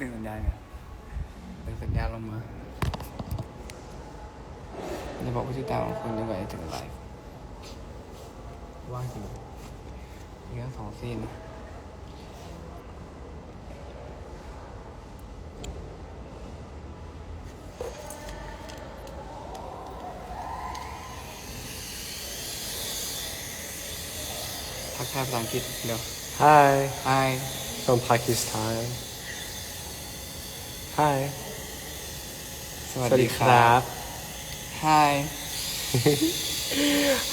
ดึงสัญญาณไงดึงสัญญาณลงมาจะบอกผู้ติดตามของคุณยังไงถึงไลฟ์ว่างจริงมีแค่สองซีนนะทักทายภาษาอังกฤษเร็ว Hi Hi from Pakistan Hi สวัสดีครับ Hi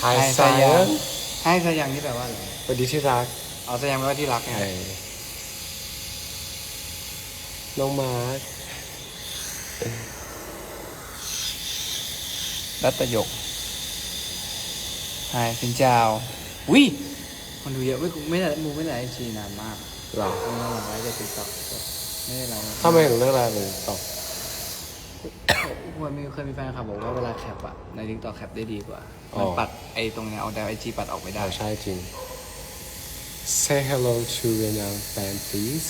Hi สายั Sayan ง Hi สายังนี่แปลว่าอะไรสวัสดีที่รักเอาสายังแปลว่าที่รักไงเออน้องมาร์ครัตยก Hi สินเจ้าวิคนดูเยอะไม่ไม่ได้มูไม่ได้ไอจีนานมากหรอเมื่อหลังไลฟ์จากติ๊กต็อก ไม่ได้ไลฟ์ทำไมถึงเลือกอะไรเลยตอบควรมีเคยมีแฟนคลับบอกว่าเวลาแคปอะในติ๊กต็อกแคปได้ดีกว่า มันปัดไอตรงเนี้ยเอาแต่ไอจีปัดออกไม่ได้ ใช่จริง Say hello to Vietnam fan please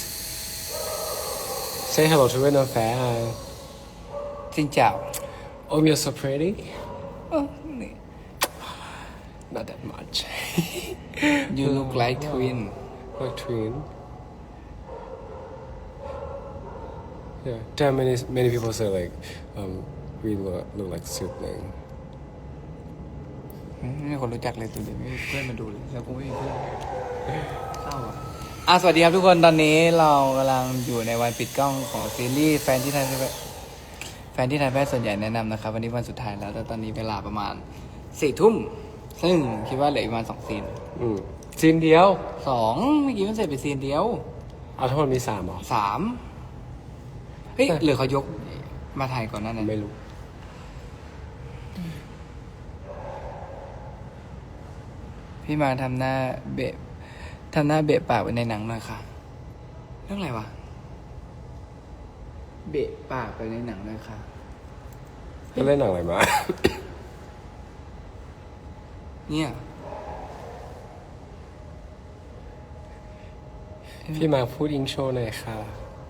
Say hello to Vietnam fan สินเจ้า Oh you're so pretty เออนี่ Not that much You look like twin like twin Yeah damn many many people say like um we look, look like sibling อืมไม่มีคนรู้จักเลยตัวเดียวไม่มีเพื่อนมาดูเลยแล้วกูไม่มีเพื่อนเศร้าอะอะสวัสดีครับทุกคนตอนนี้เรากำลังอยู่ในวันปิดกล้องของซีรีส์แฟนที่ไทยแฟนที่ไทยแพทย์ส่วนใหญ่แนะนำนะครับ วันนี้วันสุดท้ายแล้วแต่ตอนนี้เวลาประมาณสี่ทุ่มซึ่งคิดว่าเหลืออีกประมาณสองซีนอืมซีนเดียวสองเมื่อกี้มันเสร็จไปซีนเดียวเอาทั้งหมดมีสามเหรอสาม เฮ้ยแต่หรือเขายกมาถ่ายก่อนหนั่นนะไม่รู้ พี่มาทำหน้าเบะทำหน้าเบะปากไว้ในหนังหน่อยค่ะ เรื่องอะไรวะ เบะปากไปในหนังหน่อยค่ะ ก็เล่นหนังอะไรมา เนี่ยพี่มาพูดอิงโชว์หน่อยค่ะ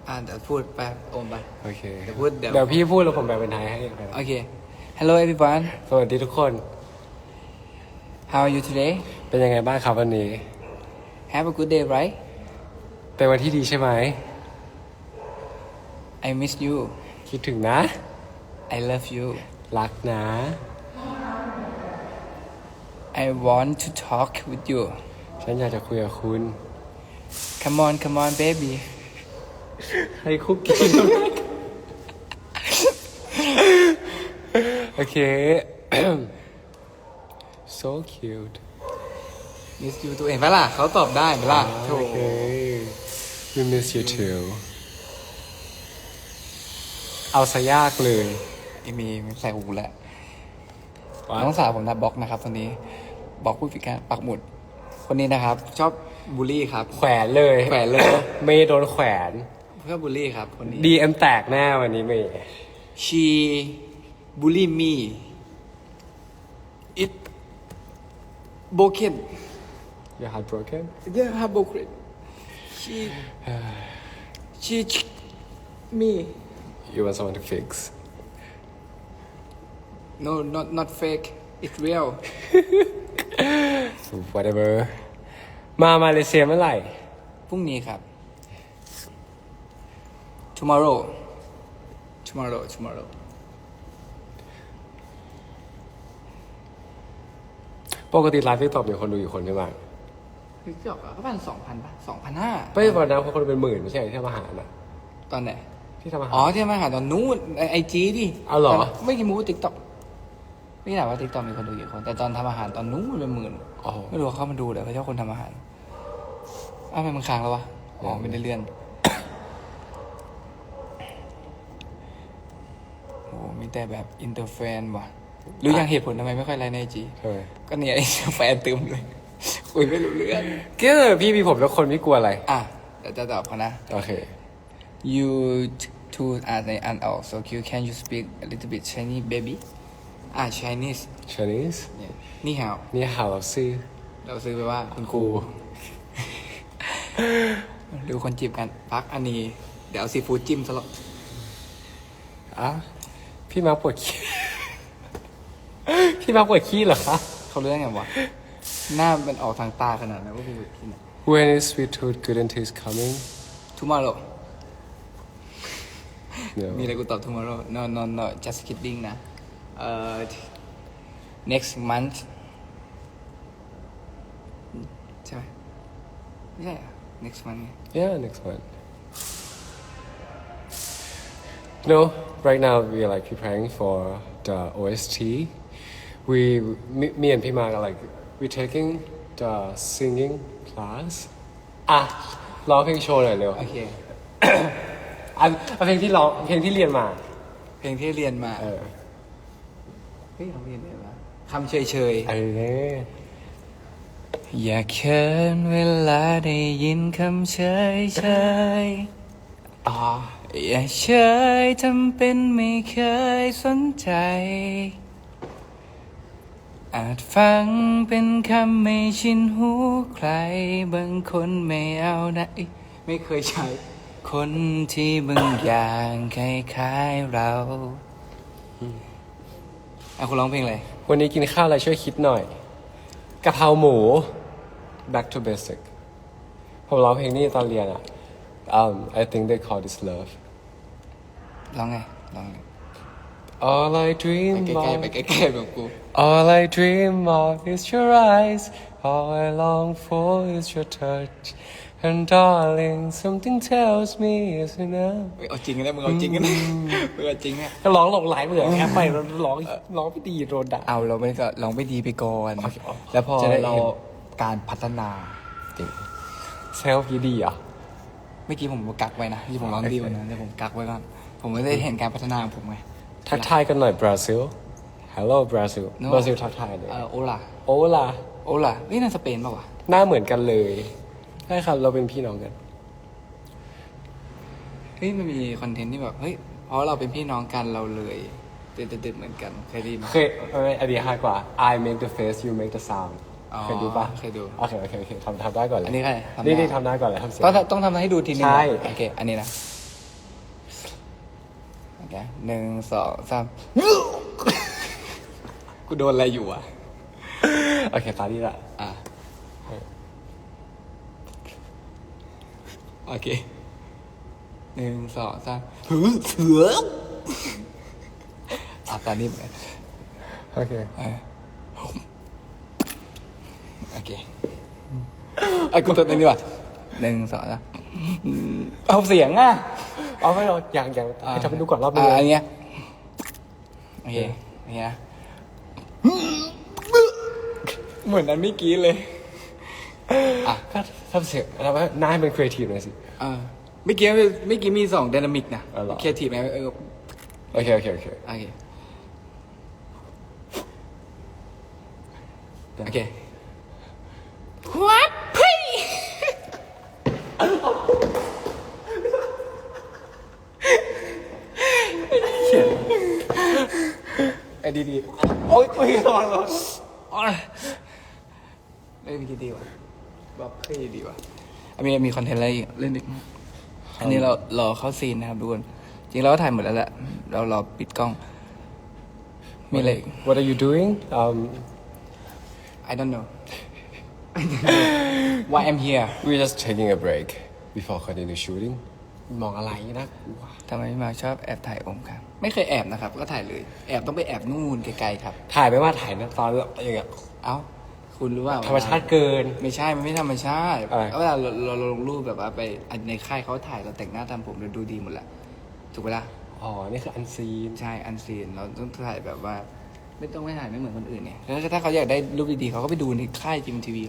อ่าเดี๋ยวพูดไปโอมไป โอเคเดี๋ยวพูดเดี๋ยว เดี๋ยวพี่พูดแล้วผมแปลเป็นไทยให้ไปโอเค Hello everyone สวัสดีทุกคน how are you today เป็นยังไงบ้างครับวันนี้ have a good day right เป็นวันที่ดีใช่ไหม I miss you คิดถึงนะ I love you รักนะ I want to talk with you ฉันอยากจะคุยกับคุณ come on come on baby ให้คุกกี้โอเค so cute miss you ตัวเองปะล่ะเขาตอบได้ไหมล่ะโถโอเค we miss you too เอาซะยากเลยไอมีใส่หูแล้วน้องสาวผมนะบล็อกนะครับตอนนี้บล็อกผู้พิการปักหมุด คนนี้นะครับ ชอบบูลลี่ครับ แขวนเลย แขวนเลยเมย์โดนแขวน ชอบบูลลี่ครับคนนี้ DM แตกแน่วันนี้เมย์ she bully me it broken Your heart broken yeah her broken she she me You want someone to fix no not not fake it's real whatever มามาเลเซียเมื่อไหร่ พรุ่งนี้ครับ tomorrow tomorrow tomorrow ปกติไลฟ์ที่ตอบมีคนดูอยู่คนใช่ไหมติ๊กต็อกอะก็พันสองพันป่ะสองพันห้าไม่วันนั้นเพราะคนเป็นหมื่นไม่ใช่ที่ทำอาหารนะตอนไหน ที่ทำอาหารอ๋อที่มาหาตอนนู้นไอจีดิเอาเหรอตนไม่กี่มูติ๊กต็อกไม่ถามว่าติ๊กต็อกมีคนดูกี่คน แต่ตอนทำอาหารตอนนู้นเป็นหมื่นอ๋อไม่รู้ว่าเขามาดูเดี๋ยวเขาชอบคนทำอาหารอ้าวทำไมมันค้างแล้ววะอ๋อไม่ได้เลื่อน อ้มีแต่แบบอินเตอร์แฟนว่ะรู้ยังเหตุผลทำไมไม่ค่อยไลน์ในจีใช่ไหมก็เนี่ยไอ้แฟนตึมเลยคุยไม่รู้เรื่องก็พี่มีผมแล้วคนไม่กลัวอะไร อะเดี๋ยวจะตอบเขานะ โอเค You two are the and also cute. Can you speak a little bit Chinese, baby? Ah, Chinese. Chinese เนี่ยนี่ฮาวนี่หาเราซื้อ เราซื้อไปว่าคุณครูดูคนจีบกันพักอันนี้ เดี๋ยวเอาซีฟู้ดจิ้มซะหรอกอะ พี่มาปวดขี้ พี่มาปวดขี้เหรอคะ เขาเรื่องไงวะ หน้ามันออกทางตาขนาดนั้นว่าพี่แบบกิน When is sweet tooth good and taste coming ทุกมาหรอ no มีอะไรกูตอบ tomorrow no no no just kidding นะเอ่อ next month ใช่ไหมไม่ใช่อะ next month ไง yeah next one no right now we are like preparing for the OST we me, me and Pima are like we taking the singing class อะร้องเพลงโชว์หน่อยเร็วโอเคอันเอาเพลงที่ร้องเพลงที่เรียนมา เพลงที่เรียนมา เออเฮ้ยเราเรียนอะไรวะคำเฉยเฉยเออๆอย่าเขินเวลาได้ยินคำเฉยเฉยๆอ่า อย่าเฉยทำเป็นไม่เคยสนใจ อาจฟังเป็นคำไม่ชินหูใคร บางคนไม่เอานะเอ้ยไม่เคยใช้ คนที่บางอย่างคล้ายๆเราเอาคุณร้องเพลงอะไร วันนี้กินข้าวอะไรช่วยคิดหน่อยกะเพราหมู back to basic ผมร้องเพลงนี้ตอนเรียนอะ um, I think they call this love ร้องไงร้องไง All I ไป dream ใกล้ๆไป of ใกล้ๆแบบกู All I dream of is your eyes All I long for is your touch And darling something tells me it's enough เฮ้ยเอาจริงนะมึงเอาจริงนะมึงเอาจริงนะก็ร้องหลงไหลเหมือนแอปไปแล้วร้องร้องไม่ดีโดนด่า เอาเราไม่ก็ร้องไม่ดีไปก่อน โอเคอ๋อ แล้วพอจะได้เราเห็นการพัฒนาจริงเซลฟ์ดีอะ เมื่อกี้ผมกักไว้นะที่ผมร้องดีกว่านั้นแต่ผมกักไว้ก่อน ผมไม่ได้เห็นการพัฒนาของผมไง ทักทายกันหน่อยบราซิล Hello บราซิล No บราซิลทักทายเลยเออโอลาโอลาโอลานี่น่าสเปนป่าวะหน้าเหมือนกันเลยใช่ครับเราเป็นพี่น้องกัน เฮ้ยมันมีคอนเทนต์ที่แบบเฮ้ยเพราะเราเป็นพี่น้องกันเราเลยเด็ดๆเหมือนกันเคยได้ยินไหม เคยเอ้ยอันนี้ฮาร์ดกว่า I make the face you make the sound อ๋อเคยดูปะเคยดูโอเคโอเคโอเคทำทำได้ก่อนเลยอันนี้ใครทำได้ นี่นี่ทำได้ก่อนเลยทำเสียง ต้องต้องทำให้ดูทีนึงใช่ โอเค อันนี้นะ โอเคหนึ่งสองสามกูโดนอะไรอยู่อะ โอเคตาดีละอะ โอเคหนึ่งสองสามหือเสืออะตอนนี้เหมือนกันโอเคโอเคไอ้กูตัวนี้ดีกว่าหนึ่งสองสามเอาเสียงอะ เอาไม่เราอย่างอย่างให้ทำให้ดูก่อนรอบนึงอะนะอันเนี้ยโอเคอันเนี้ยนะเหมือนนั้นเมื่อกี้เลยอะก็ทำเสียงทำให้หน้าให้มันครีเอทีฟหน่อยสิเออเมื่อกี้เมื่อกี้มีสองไดนามิกนะอ๋อเหรอเคทีฟไหมเออโอเคโอเคโอเคโอเคโอเค What พี่ ไอ้ดีดีๆโอ๊ยโอ๊ยร้อนร้อนโอ๊ยเล่นกี่ดีวะบอกเฮ้ยดีวะอะมีมีคอนเทนต์อะไรอีกเล่นอีกอันนี้เรารอเข้าซีนนะครับทุกคนจริงเราก็ถ่ายหมดแล้วแหละเรารอปิดกล้อง มีอะไรอีก What are you doing um I don't know why I'm here we're just taking a break before continue shooting มองอะไรนะกลัวทำไมพี่มาชอบแอบถ่ายผมครับ ไม่เคยแอบนะครับ ก็ถ่ายเลย แอบต้องไปแอบนู่นไกลๆครับ ถ่ายไม่ว่าถ่ายนะตอนอย่างเงี้ยเอ้าคุณรู้ว่าธรรมชาติเกิน ไม่ใช่ มันไม่ธรรมชาติอะไรเวลาเราเราเราลงรูปแบบว่าไปในค่ายเขาถ่ายเราแต่งหน้าทำผมเราดูดีหมดแหละถูกไหมล่ะอ๋อ นี่คืออันซีน ใช่ อันซีน เราต้องถ่ายแบบว่า ไม่ต้องไม่ถ่ายไม่เหมือนคนอื่นเนี่ยแล้วถ้าเขาอยากได้รูปดีๆเขาก็ไปดูในค่ายจิมทีวี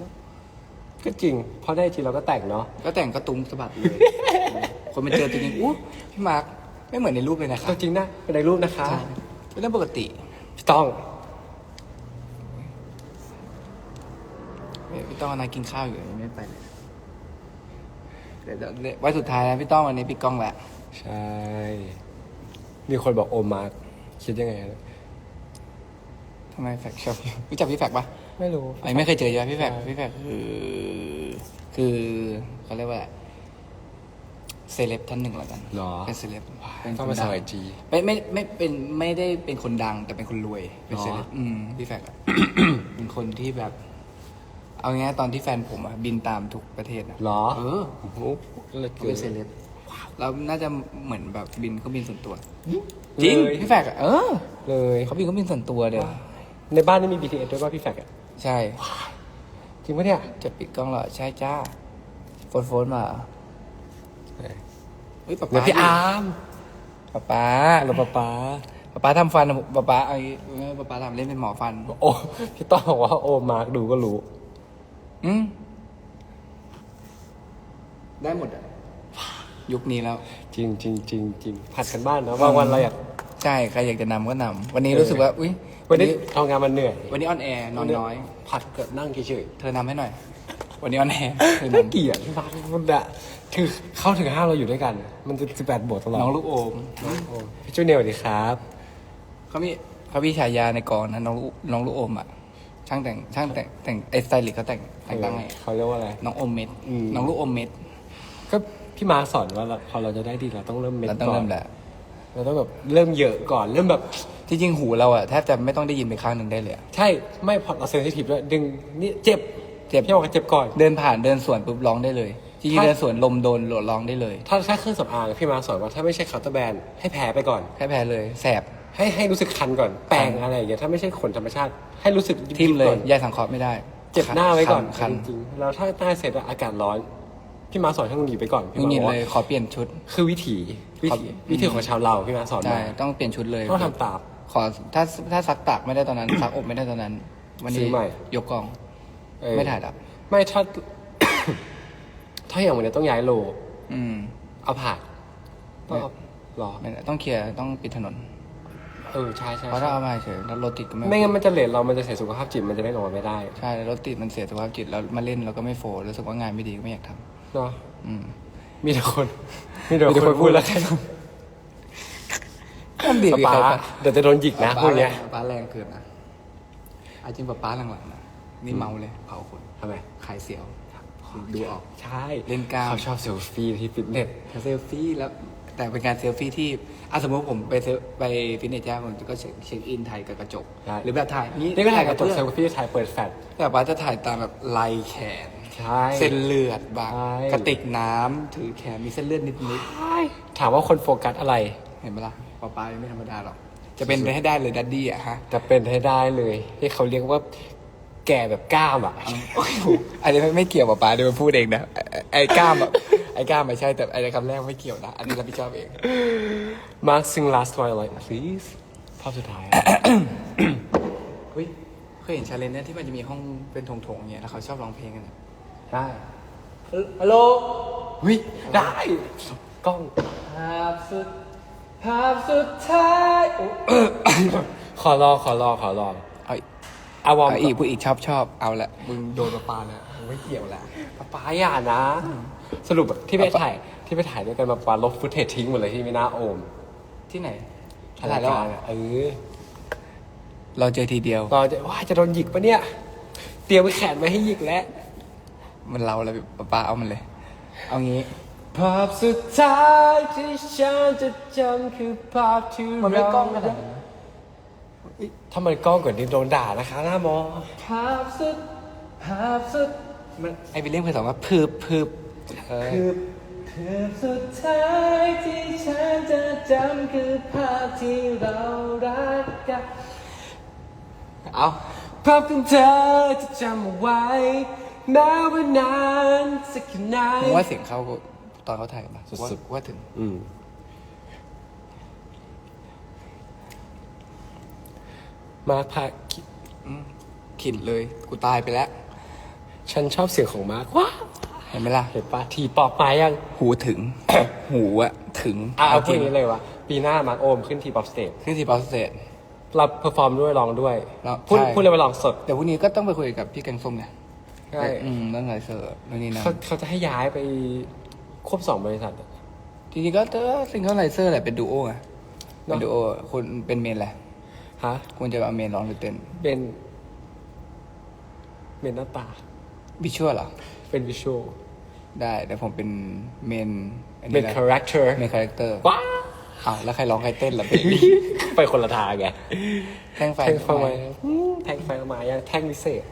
ก็จริง เพราะได้จริงเราก็แต่งเนาะ ก็แต่งก็ตุ้งสะบัดเลย คนมาเจอตัวจริงอู้พี่มาร์คไม่เหมือนในรูปเลยนะครับตัวจริงนะเป็นในรูปนะคะใช่เป็นเรื่องปกติพี่ต้องพี่ต้องนายกินข้าวอยู่ยังไม่ไปเลยเดี๋ยวเดี๋ยวเดี๋ยวไว้สุดท้ายนะพี่ต้องวันนี้พี่ก้องแหละใช่มีคนบอกโอมาร์คคิดยังไงนะทำไมแฟกชอบรู้จักพี่แฟกปะ ไม่รู้ ไอ้ไม่เคยเจอใช่ไหมพี่แฟกใช่ พี่แฟกคือ คือเขาเรียกว่าอะไร เซเลบท่านหนึ่งแล้วกันหรอ เป็นเซเลบเป็นต้องคมานสดังมัยจี ไม่ไม่ไม่เป็นไม่ได้เป็นคนดังแต่เป็นคนรวย เป็นหรอเซเลบอืมพี่แฟกอะเป็นคนที่แบบ เอาง่ายๆตอนที่แฟนผมอะบินตามทุกประเทศอะหรอ เออโอ้โหเลิศเขาเกิเป็นนเซเลบเราน่าจะเหมือนแบบบินเครื่องบินส่วนตัว จริงเลยพี่แฟกอะเออ เลยเขาบินเครื่องบินส่วนตัวเด้อในบ้านนี่มี BTS ด้วยป่ะพี่แฟกอะใช่ จริงปะเนี่ยจะปิดกล้องเหรอ ใช่จ้าโฟนโฟนมา เหรอเฮ้ยป๊าเดี๋ยวป๊าพี่อาร์มป๊าป๊าฮัลโหลป๊าป๊าป๊าป๊าทำฟันอะป๊าป๊าเอางี้เออป๊าป๊าทำเล่นเป็นหมอฟัน โอ้พี่ต้องบอกว่าโอมาร์กดูก็รู้ อืมได้หมดอะยุคนี้แล้ว จริงจริงจริงจริงผัดกันบ้านนะบางวันเราอยากใช่ใครอยากจะนำก็นำวันนี้เออรู้สึกว่า อุ้ยวันนี้ทำงานมันเหนื่อย วันนี้ออนแอร์นอนน้อย ผัดเกิดนั่งเฉยเธอนำให้หน่อย วันนี้ออนแอร์เธอๆน่านำเกลียดพี่ฟ้ามันอะถึงเข้าถึงห้าเราอยู่ด้วยกัน มันจะสิบแปดบทตลอดน้องลูกโอมโอ้พี่จูเนียร์สวัสดีครับ เขามีเขามีฉายาในกองนะน้องลูกน้องลูกโอมอะช่างแต่งช่างแต่งแต่งไอสไตลิสต์เขาแต่งแต่งตั้งให้เขาเรียกว่าอะไร น้องโอมเม็ดอืม น้องลูกโอมเม็ดก็พี่มาร์คสอนว่าเราพอเราจะได้ดีเราต้องเริ่มเม็ดเราต้องก่อนเริ่มแหละเราต้องแบบเริ่มเยอะก่อนเริ่มแบบ ที่จริงหูเราอะแทบจะไม่ต้องได้ยินไปข้างหนึ่งได้เลยอะใช่ไม่พอเราเซนซิทีฟด้วยดึงนี่เจ็บ เจ็บพี่บอกว่าเจ็บก่อน เดินผ่านเดินสวนปุ๊บร้องได้เลยจริงถ้าๆเดินสวนลมโดนร้องได้เลย ถ้าถ้าเครื่องสำอางพี่มาร์คสอนว่าถ้าไม่ใช่เคาน์เตอร์แบรนด์ให้แพ้ไปก่อนแค่แพ้เลย แสบให้ให้รู้สึกคันก่อนแปรงอะไรอย่างเงี้ยถ้าไม่ใช่ขนธรรมชาติ ให้รู้สึกทิ่มเลยก่อนยาสังเคราะห์ไม่ได้ เจ็บหน้าไว้ก่อนคันจริงๆแล้วถ้าใต้เสร็จอะอากาศร้อนพี่มาร์คสอนให้หนีไปก่อนๆพี่ยุ่งมายิร์นคบอกเลยว่าขอเปลี่ยนชุด คือวิถีวิถีครับวิถีของชาวเราพี่มาร์คสอนใช่มาต้องเปลี่ยนชุดเลยต้องทำตามขอถ้าถ้าซักตากไม่ได้ตอนนั้นซักอบไม่ได้ตอนนั้น วันซื้นี้อใหม่ยกกอง เออ ไม่ถ่ายละไม่ถ้า ถ้าอย่างวันนี้ต้องย้ายโลอืม เอาผ่าต้องเอาหรอไม่ได้ต้องเคลียร์ต้องปิดถนน เออใช่ใช่เพราะถ้าเอามาเฉยแล้วรถติดก็ไม่ไม่งั้นมันจะเลทเรามันจะเสียสุขภาพจิตมันจะได้นอนไม่ได้ใช่แล้วรถติดมันเสียสุขภาพจิตแล้วมาเล่นเราก็ไม่โฟร์รู้สึกว่างานไม่ดีก็ไม่อยากทำเนาะอืมมีแต่คนมีแต่คนพูดแล้วกันนั่นดีป๊าใครป๊าปะเดี๋ยวจะโดนหยิกนะพวกเนี้ยป้าแรงเกินนะอาจริงป้าป้าหลังๆนะ นี่เมาเลยเผาคนทำไมขายเสียวดูออกใช่เล่นกล้ามเขาชอบเซลฟี่ที่ฟิตเนสเซลฟี่แล้วแต่เป็นการเซลฟี่ที่อะสมมติผมไปเซลไปฟิตเนสย่าผมก็เช็คเช็คอินถ่ายกับกระจกใช่หรือแบบถ่ายนี่ก็ถ่ายกับตัวเพื่เซอนลฟี่ถ่ายเปิดแฟลชแต่ป้าจะถ่ายตามแบบลายแขนใช่เส้นเลือดบางใช่กระติกน้ำถือแขนมีเส้นเลือดนิดถามว่าคนโฟกัสอะไรๆเห็นไหมล่ะป้าป้าไม่ธรรมดาหรอกจะเป็นไปให้ได้เลยดัดดี้อะฮะจะเป็นให้ได้เลยที่เขาเรียกว่า แก่แบบกล้ามอะโอ้ยอันนี้ไม่เกี่ยวป้าป้าเดี๋ยวมันพูดเองนะ ไอ้ไอ้กล้ามอะไอ้กล้ามไม่ใช่แต่ไอ้คำแรกไม่เกี่ยวนะ อันนี้รับผิดชอบเองมาร์คซิง last twilight please ภาพสุดท้ายอะเฮ้ยเคยเห็นชาเลนจ์เนี่ยที่มันจะมีห้องเป็นโถงๆอย่างเงี้ยแล้วเขาชอบร้องเพลงกันอะได้ ฮัลโหลวิได้กล้องภาพสุดภาพสุดท้ายโอ้ขอรอขอรอขอรอเอาอีกอาวอร์มเอาอีกผู้อีกชอบชอบเอาละ มึงโดนปลาปลาแล้วมึงไม่เกี่ยวละป๊าป๊าอย่านะ สรุปอะที่ไปถ่ายที่ไปถ่ายด้วยกันมาปาลบฟุตเทจทิ้งหมดเลยที่ไม่น่าโอมที่ไหนถ่ายถ่ายรายแล้วการเหรออะเออเราเจอทีเดียวรอจะว่าจะโดนหยิกปะเนี่ย เตรียมไว้แขนไว้ให้หยิกแล้ว มันเราแล้วปลาปลาเอามันเลย เอางี้ ภาพสุดท้ายที่ฉันจะจำคือภาพที่มันไม่เรากล้องขนาดนั้น ถ้ามันกล้องกว่านี้โดนด่านะคะหน้ามอภาพสุดภาพสุดมันไอวิลเลียมเคยสอนว่าพืบพืบเออพืบพืบสุดท้ายที่ฉันจะจำคือภาพที่เรารักกันเอาภาพของเธอจะจำเอาไว้แม้ว่านานสักแค่ไหนผมว่าเสียงเขาตอนเขาถ่ายมาสุดๆว่าว่าถึง อืม มาร์คพาคิดขินเลย กูตายไปแล้ว ฉันชอบเสียงของมาร์คว้าเห็นไหมล่ะ เห็นปะทีปอกไม้ยัง หูถึง หูอะถึงอะเอาจพูดริงนี้เลยวะปีหน้ามาร์คโอมขึ้นทีป๊อปสเตจขึ้นที่ปอสเตทรับเพอร์ฟอร์มด้วยร้องด้วยแล้วพูดใช่พูดเลยว่าร้องสดแต่พรุ่งนี้ก็ต้องไปคุยกับพี่แกงส้มไงใช่อืมเรื่องอะไรเซอร์นู่นนี่นั่นเขาเขาจะให้ย้ายไปควบสองบริษัทอะจริงๆก็เออซิงเกิลไลเซอร์แหละเป็นดูโอไงเนอะเป็นดูโอคุณเป็นเมนแหละ ฮะคุณจะเอาเมนร้องหรือเต้นเป็นเป็นหน้าตา วิชวลเหรอ เป็นวิชวลได้ แต่ผมเป็นเมนอันเป็นี้นแหละ character เมนคาแรคเตอร์ว้าอ้าวแล้วใครร้องใครเต้นล่ะไปคนละทางไงแท่งไฟแท่งไฟมาอืมแท่งไฟมายังแท่งพิเศษ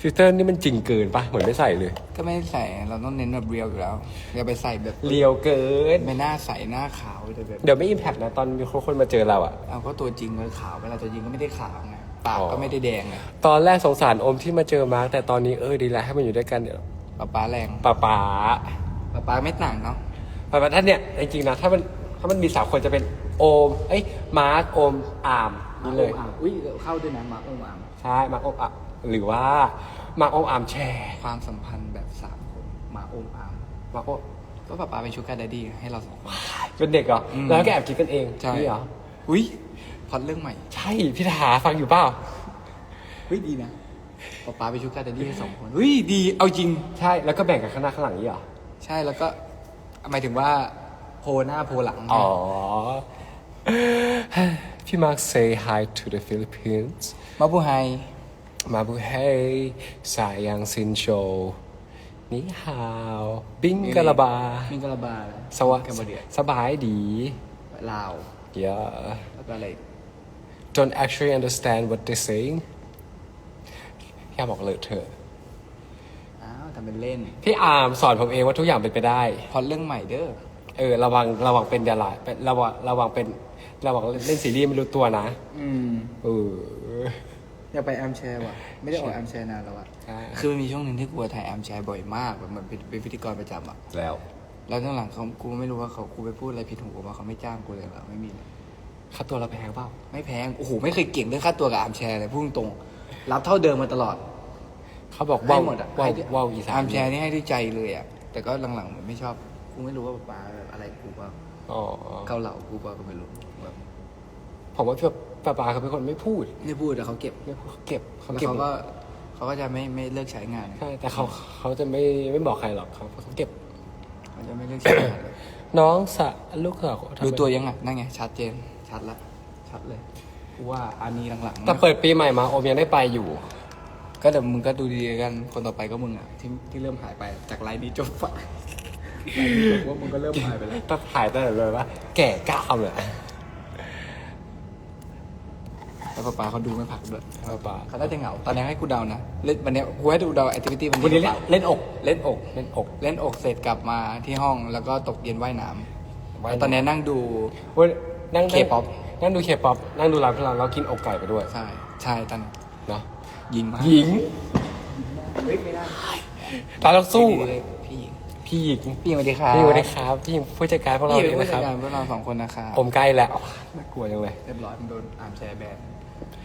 ฟิลเตอร์นี่มันจริงเกินปะเหมือนไม่ใส่เลย ก็ไม่ได้ใส่เราต้องเน้นแบบเรียวอยู่แล้วอย่าไปใส่แบบเรียวเกิน ไม่หน้าใสหน้าขาวแต่แบบเดี๋ยวไม่อิมแพคนะตอนมีคนมาเจอเราอะเอาก็ตัวจริงเลยขาวเวลาตัวจริงก็ไม่ได้ขาวไงปากอ๋อก็ไม่ได้แดงไงตอนแรกสงสารอมที่มาเจอมาร์คแต่ตอนนี้เออดีแล้วให้มันอยู่ด้วยกันเดี๋ยวป๊าป๊าแรงป้าป๋าป๊าป๊าไม่ต่างเนาะป้าป๋าท่านเนี่ยจริงๆนะถ้ามันถ้ามันมีสามคนจะเป็นโอมเอ้ยมาร์คโอมอาร์มนี่เลยอะอุ้ยเข้าด้วยนะมาโอมอามใช่มาร์คโอมอาร์ม หรือว่ามาร์คโอมอาร์มแชร์ความสัมพันธ์แบบสามคนมาโอมอามมาร์คโอมก็ป๊าป๊าเป็นชูการ์ดดดี้ให้เราสองคน เป็นเด็กเหรอ อืม แล้วก็แอบคิดกันเองใช่นี่เหรอ อุ้ยพล็อดเรื่องใหม่ใช่พี่ทหารฟังอยู่เปล่าเฮ้ยดีนะป๊าป๊าเป็นชูการ์ดดดี้ให้สองคนเฮ้ยดีเอาจริง ใช่แล้วก็แบ่งกันข้างหน้าข้างหลังนี่เหรอ ใช่แล้วก็หมายถึงว่าโพลหน้าโพลหลังอ๋อ พี่มาร์ค say hi to the Philippines มาบูไฮ มาบุเฮสายยังซินโชนี่ฮาว บิงกะลาบา มิงกะลาบาสวัสแคมเบเดียสบายดี ลาว yeah แล้วก็อะไรอีก don't actually understand what they're saying พี่อาร์มบอกเลยเถอะอ้าวทำเป็นเล่น พี่อาร์มสอนผมเองว่าทุกอย่างเป็นไปได้พล็อดเรื่องใหม่เด้อ เออ ระวัง ระวังเป็นดาราเป็นระวัง ระวังเป็น ระวังเล่นซีรีส์ไม่รู้ตัวนะ อืมเออ อยากไปแอมแชร์ว่ะ ไม่ได้ออกแอมแชร์นานแล้วอะใช่คือมันมีช่วงหนึ่งที่กูถ่ายแอมแชร์บ่อยมากแบบเหมือนเป็นเป็นพิธีกรประจำอะแล้ว แล้วช่วงหลังเขากูไม่รู้ว่าเขากูไปพูดอะไรผิดของกูว่าเขาไม่จ้างกูเลยเหรอไม่มีเลยค่าตัวเราแพงเปล่าไม่แพงโอ้โหไม่เคยเก่งเรื่องค่าตัวกับแอมแชร์เลยพูดตรงๆรับเท่าเดิมมาตลอด เขาบอกให้ว่าวหมดอะว่าวให้ที่ว่าวอีสานแอมแชร์นี่ให้ด้วยใจเลยอะแต่ก็หลังๆเหมือนไม่ชอบกูไม่รู้ว่าป๊าแบบอะไรกูว่าอ๋อเกาเหลากูว่าก็ไม่รู้แบบ ผมว่าพี่ ป้าปาเขาเป็นคนไม่พูดไม่พูดแต่เขาเก็บไม่พูดเขาเก็บเขาแล้วเก็บเขาก็เขาก็จะไม่ไม่เลิกใช้งาน ใช่แต่เขาเขาจะไม่ไม่บอกใครหรอกเขาเขาเก็บ เขาจะไม่เลิกใช้งานเลยน้องสะลูกเหรอทำไมดูตัวยังอะนั่นไงชัดเจนชัดละชัดเลยกูว่าอันนี้หลังๆแต่เปิดปีใหม่มาโอมยังได้ไปอยู่ ก็เดี๋ยวมึงก็ดูดีๆกันคนต่อไปก็มึงอะที่ที่เริ่มหายไปจากไลน์นี้จบฝั่งว่ามึงก็เริ่มหายไปแล้วตัดถ่ายตั้งแต่เลยว่าแก่ก้าวเลย แล้วป๊าป๊าเขาดูไม่พักด้วยป้าปาเขาน่าจะเหงาตอนนี้ให้กูเดานะเล่นวันเนี้ยกูให้ดูเดาแอคทิวิตี้วันวันนี้นี้เล่นเล่นอกเล่นอกเล่นอกเล่นอกเสร็จกลับมาที่ห้องแล้วก็ตกเย็นว่ายน้ำว่ายน้ำแล้วตอนนี้นั่งดูวันนั่ง K-pop นั่งดูเคป๊อปนั่งดูร้านพลังแล้วกินอกไก่ไปด้วยใช่ใช่ตอนนี้เนาะยิงมากหญิงเฮ้ยไม่ได้ตาเราสู้พี่หญิงพี่หญิงพี่หญิงสวัสดีครับพี่สวัสดีครับพี่หญิงผู้จัดการพวกเราพี่เองเป็นผู้นะคจัรัดบการพวกเราสองคนนะครับผมใกล้แล้วน่ากลัวจังเลยเรียบร้อยมันโดนอาร์มแชร์แบน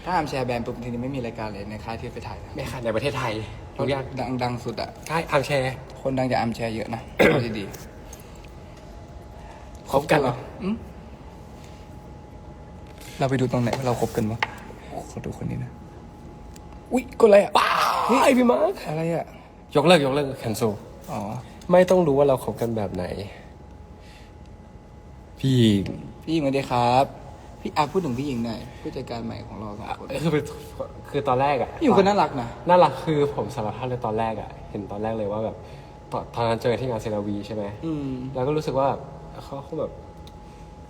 ถ้าอาร์มแชร์แบนปุ๊บทีนี้ไม่มีรายการเลยในค่ายที่ไปถ่ายนะไม่ค่ะในประเทศไทยทุกอย่างดังดังสุดอะใช่อาร์มแชร์คนดังจากอาร์มแชร์เยอะนะ เอาดีๆคบกันเหรออืมเราไปดูตรงไหนว่าเราคบกันมั้งขอดูคนนี้นะอุ๊ยก็อะไรอะว้าวไอพี่มาร์คอะไรอะยกเลิกยกเลิก cancel อ๋อไม่ต้องรู้ว่าเราคบกันแบบไหน พี่หญิงพี่หญิงสวัสดีครับ พี่อาพูดถึงพี่หญิงหน่อยผู้จัดการใหม่ของเราสองคนคือเป็นคือตอนแรกอะพี่หญิงคนน่ารักนะน่ารักคือผมสารภาพเลยตอนแรกอะเห็นตอนแรกเลยว่าแบบตอนตอนนั้นเจอที่งานเซราวีใช่ไหมอืมแล้วก็รู้สึกว่าเขาเขาแบบ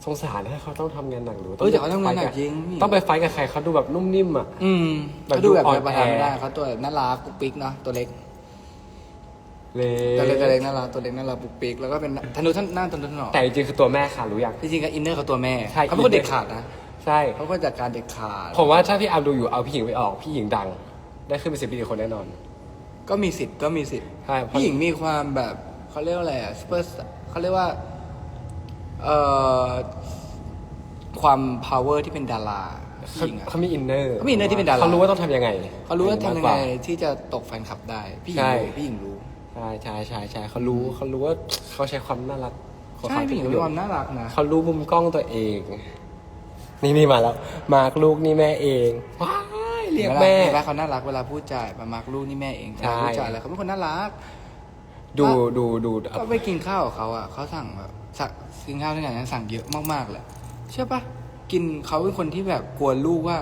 สงสารให้เขาต้องทำงานหนักหรือเออแต่เขาทำงานหนักจริงต้องไปไฟท์กับใครเขาดูแบบนุ่มนิ่มอะอืมแบบเขาดูแบบดูอ่อนประธานไม่แอได้เขาตัวน่ารักปุ๊กปิ๊กเนาะตัวเล็ก เลตัวเล็กตัวเล็กน่ารักตัวเล็กน่ารักปุ๊กปิ๊กแล้วก็เป็นธนุท่านหน้าธนุถนอมแต่จริงๆคือตัวแม่ค่ะรู้ยัง จริงๆก็อินเนอร์เขาตัวแม่ใช่ เขาเป็นคนเด็ดขาดนะใช่ เขาก็จัดการเด็ดขาดผมว่าถ้าพี่อาร์มดูอยู่เอาพี่หญิงไปออก พี่หญิงดัง ได้ขึ้นเป็นศิลปินอีกคนแน่นอน ก็มีสิทธิ์ก็มีสิทธิ์ใช่เพราะพี่หญิงมีความแบบเขาเรียกว่าอะไรอะสเปอร์เขาเรียกว่าเอ่อความ power ที่เป็นดาราพี่เขาหญิงอะเขามีอินเนอร์เขามี inner ที่เป็นดารา เขารู้ว่าต้องทำยังไงเขารู้ว่าทำยังมไงกกที่จะตกแฟนคลับได้ พี่หญิงใช่ รู้พี่หญิงรู้ ใช่ใช่ใช่ใช่เขารู้เขารู้ว่าเขาใช้ความน่ารักของใช่เขาพี่หญิงเป็นมีประคโยวาชมน์น่ารักนะ เขารู้มุมกล้องตัวเอง นี่นี่มาแล้ว มาร์กลูกนี่แม่เองว้ายเรียกแม่เห็นไหเขาน่ารักเวลาพูดจามามาร์กลูกนี่แม่เองใช่เวลาพูดจาอะไรเขาเป็นคนน่ารัก ดูดูดูก็ไปกินข้าวกับเขาอะเขาสั่งแบบสั่งกินข้าวที่ไหนนั้นสั่งเยอะมากๆเลยเชื่อปะกินเขาเป็นคนที่แบบกลัวลูกว่า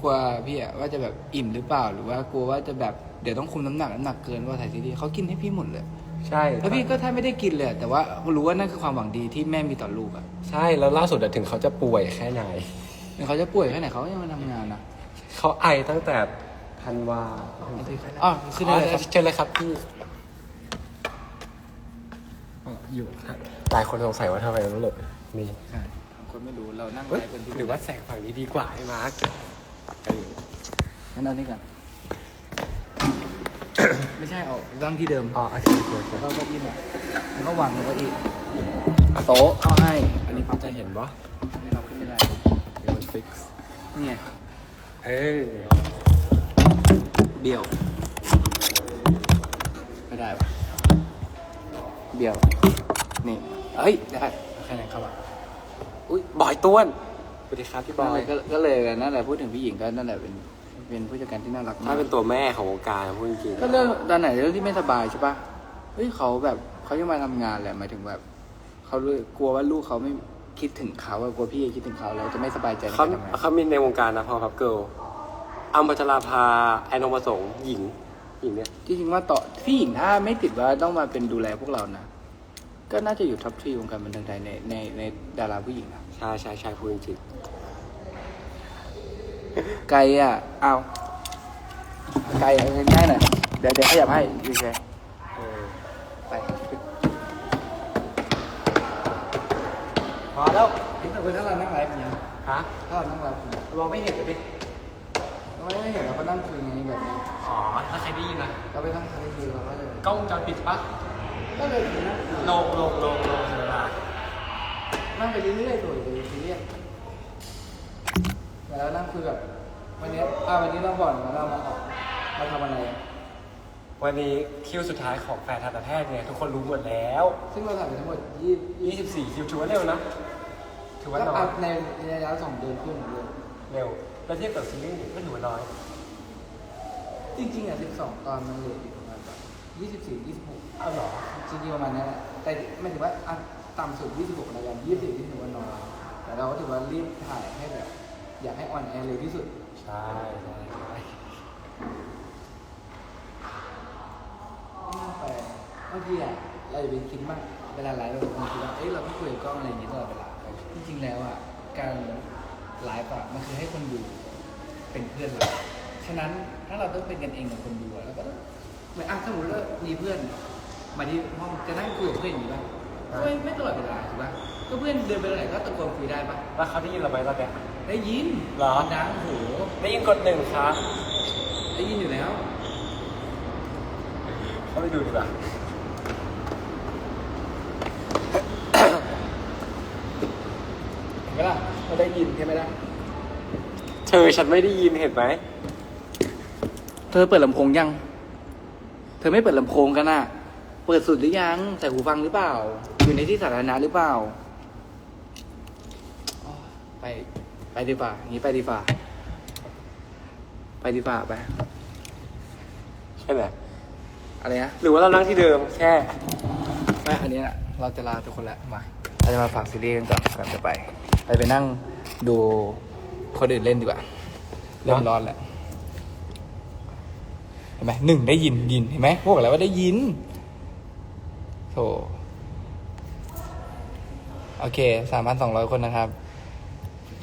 กลัวพี่อะว่าจะแบบอิ่มหรือเปล่าหรือว่ากลัวว่าจะแบบ เดี๋ยวต้องคุมน้ำหนักน้ำหนักเกินว่าถ่ายซีรีส์เขากินให้พี่หมดเลย ใช่แล้วพี่ก็แทบไม่ได้กินเลย แต่ว่ารู้ว่านั่นคือความหวังดีที่แม่มีต่อลูกอะใช่แล้วล่าสุดอะถึงเขาจะป่วยแค่ไหน ถึงเขาจะป่วยแค่ไหนเขาก็ยังมาทำงานนะเขาไอตั้งแต่ธันวาอ๋อขึ้นได้เลยครับเชิญเลยครับพี่อยู่หลายคนสงสัยว่าทำไมต้องหลบนี่ใช่คนไม่รู้เรานั่งเฮ้ยไลฟ์เป็นที่หรือว่าแสงฝั่งนี้ดีกว่าไอ้มาร์คเอองั้นเอานี่ก่อน ไม่ใช่เอาตั้งที่เดิมอ๋อโอเคโอเคโอเคแล้วก็เก้าอี้มาแล้วก็วางบนเก้าอี้โต๊ะเอาให้ อันนี้พับจะเห็นปะอันนี้เราขึ้นไม่ได้เดี๋ยวมันฟิกซ์นี่ไงเอ้ยเบี้ยว ไม่ได้ปะเบี้ยว นี่ เอ้ย ได้แค่ไหนครับอะอุ้ยบอยต้วนสวัสดีครับพี่บนั่อนแหยละก็ก็เลยนั่นแหละพูดถึงพี่หญิงก็นั่นแหละเป็น เป็นผู้จัดการที่น่ารักมาถ้ากเป็นตัวแม่ของวงการพูดจริงๆก็เรื่องตอนไหนเรื่องที่ไม่สบายใช่ปะเฮ้ยเขาแบบเขายังมาทำงานแหละหมายถึงแบบเขาเลยกลัวว่าลูกเขาไม่คิดถึงเขาอะกลัวพี่คิดถึงเขาแล้วจะไม่สบายใจในเขาการทำงานเขามีในวงการนะพอพับเกิลอัมพัชราภาแอนทองประสงค์หญิงหญิงเนี่ย จริงๆว่าต่อพี่หญิงถ้าไม่ติดว่าต้องมาเป็นดูแลพวกเรานะก็น่าจะอยู่ท็อปทรีวงการบันเทิงไทยในในในดาราผู้หญิงนะ ใช่ใช่ใช่พูดจริง ไกลอะเอาไกลเอาง่ายๆหน่อยเดี๋ยวเดี๋ยวขยับให้ดีเคๆเออไปพอแล้วนี่แต่ถ้าเรานั่งไลฟ์อย่างเงี้ยฮะถ้าเรานั่งไลฟ์อย่างเงี้ยมองไม่เห็นเลยดิเราไม่เห็นเราก็นั่งคุยอย่างนี้แบบนี้อ๋อถ้าใครได้ยินนะเราไปนั่งคุยคือเราก็จะกล้องวงจรปิดปะก็เลยนั่งคุยลงลงลงลงเวลานั่งไปเรื่อยๆตัวไปซีเรียส แต่เรานั่งคุยแบบวันนี้อ่าวันนี้เราบ่อนแล้วเรามาออกมาทำอะไร วันนี้คิวสุดท้ายของแฟนทันตแพทย์เนี่ยทุกคนรู้หมดแล้ว ซึ่งเราถ่ายไปทั้งหมดยี่24 คิวถือว่าเร็วนะ ถือว่าก็น้ออัยพในระยะสองเดือนขึ้นเดือนเร็วแล้วเทียบกับซีรีส์ก็ถือว่าน้อย จริงๆอะสิบสองตอนมันเลทอยู่ประมาณแบบยี่สิบสี่ยี่สิบหกอ้าวเหรอ จริงๆประมาณนั้นแหละแต่ไม่ถือว่าอะต่ำสุดยี่สิบหกแล้วกันยี่สิบสี่ที่ถือว่าน้อยแต่เราก็ถือว่ารีบถ่ายให้แบบ อยากให้ออนแอร์เร็วที่สุด ใช่ใช่ใช่ไปบางทีอะเราจะไปคิดมากเวลาไลฟ์เราบางทีว่าเอ้ยเราต้องคุยกับกล้องอะไรอย่างนี้ตลอดเวลาจริงๆแล้วอะการไลฟ์อะมันคือให้คนดูเป็นเพื่อนเราฉะนั้นถ้าเราต้องเป็นกันเองกับคนดูอะเราก็ต้องเหมือนอะสมมติว่ามีเพื่อน มาที่ห้องจะนั่งคุยกับเพื่อนอย่างนี้ป่ะก็ไม่ไม่ตลอดเวลาถูกป่ะก็เพื่อนเดินไปไหนก็ตะโกนคุยได้ป่ะ แล้วเขาได้ยินเราไหมตอนเนี้ย ได้ยินเหรอ ดังโหได้ยินกดหนึ่งครับได้ยินอยู่แล้ว เข้าไปดูดีกว่าเห็นไหมล่ะเราได้ยินใช่ไหมล่ะเธอฉันไม่ได้ยินเห็นไหม เธอเปิดลำโพงยัง เธอไม่เปิดลำโพงกันน่ะ เปิดสุดหรือยังใส่หูฟังหรือเปล่า อยู่ในที่สาธารณะหรือเปล่าอ๋อไป ไปดีกว่าอย่างนี้ไปดีกว่าไปดีกว่าไปใช่ไหมอะไรนะหรือว่าเรานั่งที่เดิมแค่ไม่อันนี้นะเราจะลาทุกคนแล้วมาเราจะมาฝากซีรีส์กันก่อนก่อนจะไป ไปไปนั่งดูคนอื่นเล่นดีกว่าเริ่มร้อนแล้วเห็นไหมหนึ่งได้ยินยินเห็นไหมพวกอะไรว่าได้ยินโธ่โอเคสามพันสองร้อยคนนะครับ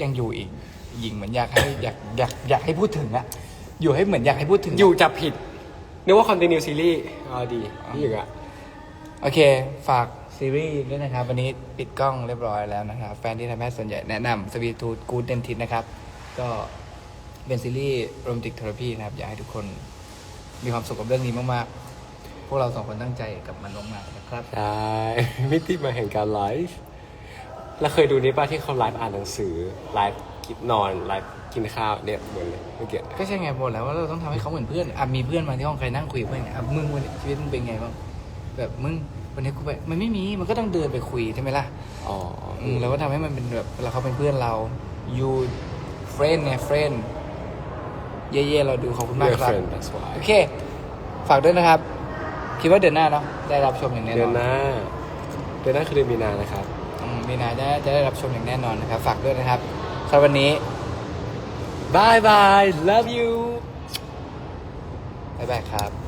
ยังอยู่อีกหญิงเหมือนอยากให้อยากอยากอยากให้พูดถึงอะอยู่ให้เหมือนอยากให้พูดถึงอะอยู่จับผิดนึกว่าคอนติเนียซีรีส์อ๋อดีนี่อยู่อะโอเค ฝากซีรีส์ด้วยนะครับ วันนี้ปิดกล้องเรียบร้อยแล้วนะครับ แฟนที่ทำให้ส่วนใหญ่แนะนำสวีทูกูดเดนทิสนะครับ ก็เป็นซีรีส์โรแมนติกเทอราพีนะครับ อยากให้ทุกคนมีความสุขกับเรื่องนี้มากๆ พวกเราสองคนตั้งใจกับมันมากๆนะครับใช่มิติมาแห่งการไลฟ์ แล้วเคยดูนี่ป่ะที่เขาไลฟ์อ่านหนังสือไลฟ์กินนอนไลฟ์กินข้าวเนี่ยเหมือนเลยเมื่อกี้ก็ใช่ไงบอกแล้วว่าเราต้องทำให้เขาเหมือนเพื่อนอะมีเพื่อนมาที่ห้องใครนั่งคุยกับเพื่อนเนี่ยอะมึงวันนี้ชีวิตมึงเป็นไงบ้างแบบมึงวันนี้กูไปมันไม่มีมันก็ต้องเดินไปคุยใช่ไหมล่ะอ๋ออืมเราก็ทำให้มันเป็นแบบเวลาเขาเป็นเพื่อนเรา you friend ไง friend เย่ๆเราดูขอบคุณมากเรียกครับ เฟรนด์ that's why โอเค ฝากด้วยนะครับ คิดว่าเดือนหน้าเนาะได้รับชมอย่างแน่นเดืออนน หน้าเดือนหน้าคือเดือนมีนานะครับอื มีนาจะจะได้รับชมอย่างแน่นอนนะครับ ฝากด้วยนะครับสำหรับวันนี้บายบาย love you บายบายครับ